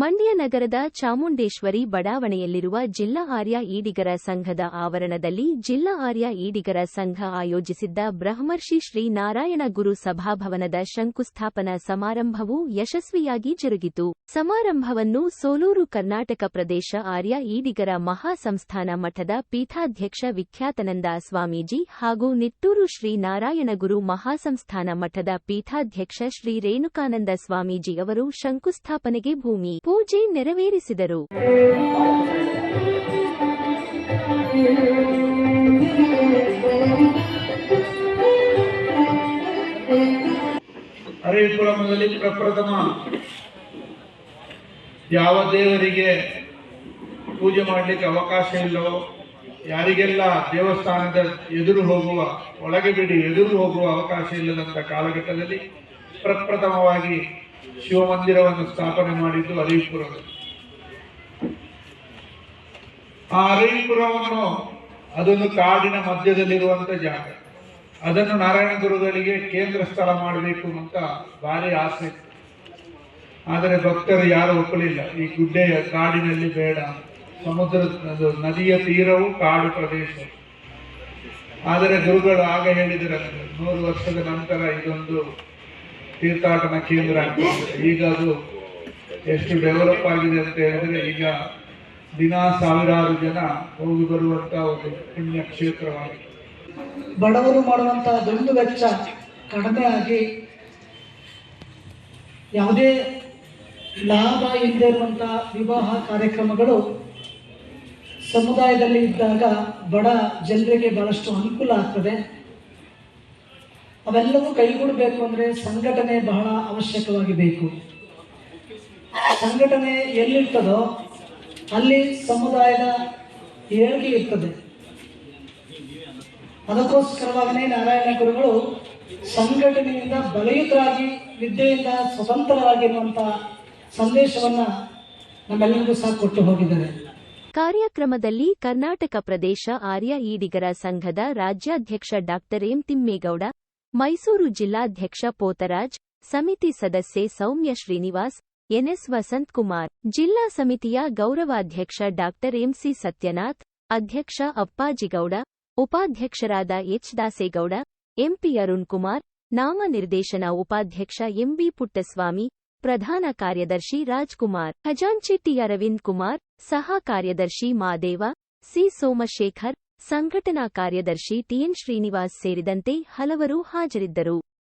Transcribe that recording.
ಮಂಡ್ಯ ನಗರದ ಚಾಮುಂಡೇಶ್ವರಿ ಬಡಾವಣೆಯಲ್ಲಿರುವ ಜಿಲ್ಲಾ ಆರ್ಯ ಈಡಿಗರ ಸಂಘದ ಆವರಣದಲ್ಲಿ ಜಿಲ್ಲಾ ಆರ್ಯ ಈಡಿಗರ ಸಂಘ ಆಯೋಜಿಸಿದ್ದ ಬ್ರಹ್ಮರ್ಷಿ ಶ್ರೀ ನಾರಾಯಣ ಗುರು ಸಭಾಭವನದ ಶಂಕುಸ್ಥಾಪನಾ ಸಮಾರಂಭವು ಯಶಸ್ವಿಯಾಗಿ ಜರುಗಿತು. ಸಮಾರಂಭವನ್ನು ಸೋಲೂರು ಕರ್ನಾಟಕ ಪ್ರದೇಶ ಆರ್ಯ ಈಡಿಗರ ಮಹಾಸಂಸ್ಥಾನ ಮಠದ ಪೀಠಾಧ್ಯಕ್ಷ ವಿಖ್ಯಾತನಂದ ಸ್ವಾಮೀಜಿ ಹಾಗೂ ನಿಟ್ಟೂರು ಶ್ರೀ ನಾರಾಯಣಗುರು ಮಹಾಸಂಸ್ಥಾನ ಮಠದ ಪೀಠಾಧ್ಯಕ್ಷ ಶ್ರೀ ರೇಣುಕಾನಂದ ಸ್ವಾಮೀಜಿ ಅವರು ಶಂಕುಸ್ಥಾಪನೆಗೆ ಭೂಮಿ. ಪೂಜೆ ನೆರವೇರಿಸಿದರು. ಹರಿಪುರಮದಲ್ಲಿ ಪ್ರಪ್ರಥಮ ಯಾವ ದೇವರಿಗೆ ಪೂಜೆ ಮಾಡಲಿಕ್ಕೆ ಅವಕಾಶ ಇಲ್ಲವೋ, ಯಾರಿಗೆಲ್ಲ ದೇವಸ್ಥಾನದ ಎದುರು ಹೋಗುವ, ಒಳಗೆ ಬಿಡಿ ಎದುರು ಹೋಗುವ ಅವಕಾಶ ಇಲ್ಲದಂತ ಕಾಲಘಟ್ಟದಲ್ಲಿ ಪ್ರಪ್ರಥಮವಾಗಿ ಶಿವಮಂದಿರವನ್ನು ಸ್ಥಾಪನೆ ಮಾಡಿದ್ದು ಹರಿಪುರದಲ್ಲಿ ಆ ಹರಿಪುರವನ್ನು ಅದೊಂದು ಕಾಡಿನ ಮಧ್ಯದಲ್ಲಿರುವಂತ ಜಾಗ. ಅದನ್ನು ನಾರಾಯಣ ಗುರುಗಳಿಗೆ ಕೇಂದ್ರ ಸ್ಥಳ ಮಾಡಬೇಕು ಅಂತ ಭಾರಿ ಆಸೆ ಇತ್ತು. ಆದರೆ ಭಕ್ತರು ಯಾರು ಒಪ್ಪಲಿಲ್ಲ. ಈ ಗುಡ್ಡೆಯ ಕಾಡಿನಲ್ಲಿ ಬೇಡ. ಸಮುದ್ರ ನದಿಯ ತೀರವು ಕಾಡು ಪ್ರದೇಶ. ಆದರೆ ಗುರುಗಳು ಆಗ ಹೇಳಿದರೆ ನೂರು ವರ್ಷದ ನಂತರ ಇದೊಂದು ತೀರ್ಥಾಟನ ಕೇಂದ್ರ ಈಗ ಅದು ಎಷ್ಟು ಡೆವಲಪ್ ಆಗಿದೆ ಅಂತ ಹೇಳಿದ್ರೆ ಈಗ ದಿನ ಸಾವಿರಾರು ಜನ ಹೋಗಿ ಬರುವಂತ ಒಂದು ಪುಣ್ಯ ಕ್ಷೇತ್ರವಾಗಿದೆ. ಬಡವರು ಮಾಡುವಂತ ದೊಡ್ಡ ವೆಚ್ಚ ಕಡಿಮೆ ಆಗಿ ಯಾವುದೇ ಲಾಭ ಇಲ್ಲದೆ ಇರುವಂತಹ ವಿವಾಹ ಕಾರ್ಯಕ್ರಮಗಳು ಸಮುದಾಯದಲ್ಲಿ ಇದ್ದಾಗ ಬಡ ಜನರಿಗೆ ಬಹಳಷ್ಟು ಅನುಕೂಲ ಆಗ್ತದೆ. ಅವೆಲ್ಲವೂ ಕೈಗೂಡಬೇಕು ಅಂದ್ರೆ ಸಂಘಟನೆ ಬಹಳ ಅವಶ್ಯಕವಾಗಿ ಬೇಕು ಸಂಘಟನೆ ಎಲ್ಲಿರ್ತದೋ ಅಲ್ಲಿ ಸಮುದಾಯದ ಏಳಿಗೆ ಇರ್ತದೆ. ಅದಕ್ಕೋಸ್ಕರವಾಗಿನೇ ನಾರಾಯಣ ಗುರುಗಳು ಸಂಘಟನೆಯಿಂದ ಬಲಯುತರಾಗಿ, ವಿದ್ಯೆಯಿಂದ ಸ್ವತಂತ್ರರಾಗಿರುವಂಥ ಸಂದೇಶವನ್ನ ನಮ್ಮೆಲ್ಲರಿಗೂ ಸಹ ಕೊಟ್ಟು ಹೋಗಿದ್ದಾರೆ. ಕಾರ್ಯಕ್ರಮದಲ್ಲಿ ಕರ್ನಾಟಕ ಪ್ರದೇಶ ಆರ್ಯ ಈಡಿಗರ ಸಂಘದ ರಾಜ್ಯಾಧ್ಯಕ್ಷ ಡಾಕ್ಟರ್ ಎಂ ತಿಮ್ಮೇಗೌಡ ಮೈಸೂರು ಜಿಲ್ಲಾಧ್ಯಕ್ಷ ಪೋತರಾಜ್, ಸಮಿತಿ ಸದಸ್ಯೆ ಸೌಮ್ಯ ಶ್ರೀನಿವಾಸ್, ಎನ್ಎಸ್ ವಸಂತ್ ಕುಮಾರ್ ಜಿಲ್ಲಾ ಸಮಿತಿಯ ಗೌರವಾಧ್ಯಕ್ಷ ಡಾಕ್ಟರ್ ಎಂಸಿ ಸತ್ಯನಾಥ್, ಅಧ್ಯಕ್ಷ ಅಪ್ಪಾಜಿಗೌಡ, ಉಪಾಧ್ಯಕ್ಷರಾದ ಎಚ್ ದಾಸೇಗೌಡ, ಎಂಪಿ ಅರುಣ್ಕುಮಾರ್, ನಾಮನಿರ್ದೇಶನ ಉಪಾಧ್ಯಕ್ಷ ಎಂಬಿ ಪುಟ್ಟಸ್ವಾಮಿ, ಪ್ರಧಾನ ಕಾರ್ಯದರ್ಶಿ ರಾಜ್ಕುಮಾರ್ ಖಜಾಂಚಿ ಟಿ ಅರವಿಂದ್ ಕುಮಾರ್ ಸಹ ಕಾರ್ಯದರ್ಶಿ ಮಾದೇವ, ಸಿ ಸೋಮಶೇಖರ್ ಸಂಘಟನಾ ಕಾರ್ಯದರ್ಶಿ ಟಿಎನ್ ಶ್ರೀನಿವಾಸ್ ಸೇರಿದಂತೆ ಹಲವರು ಹಾಜರಿದ್ದರು.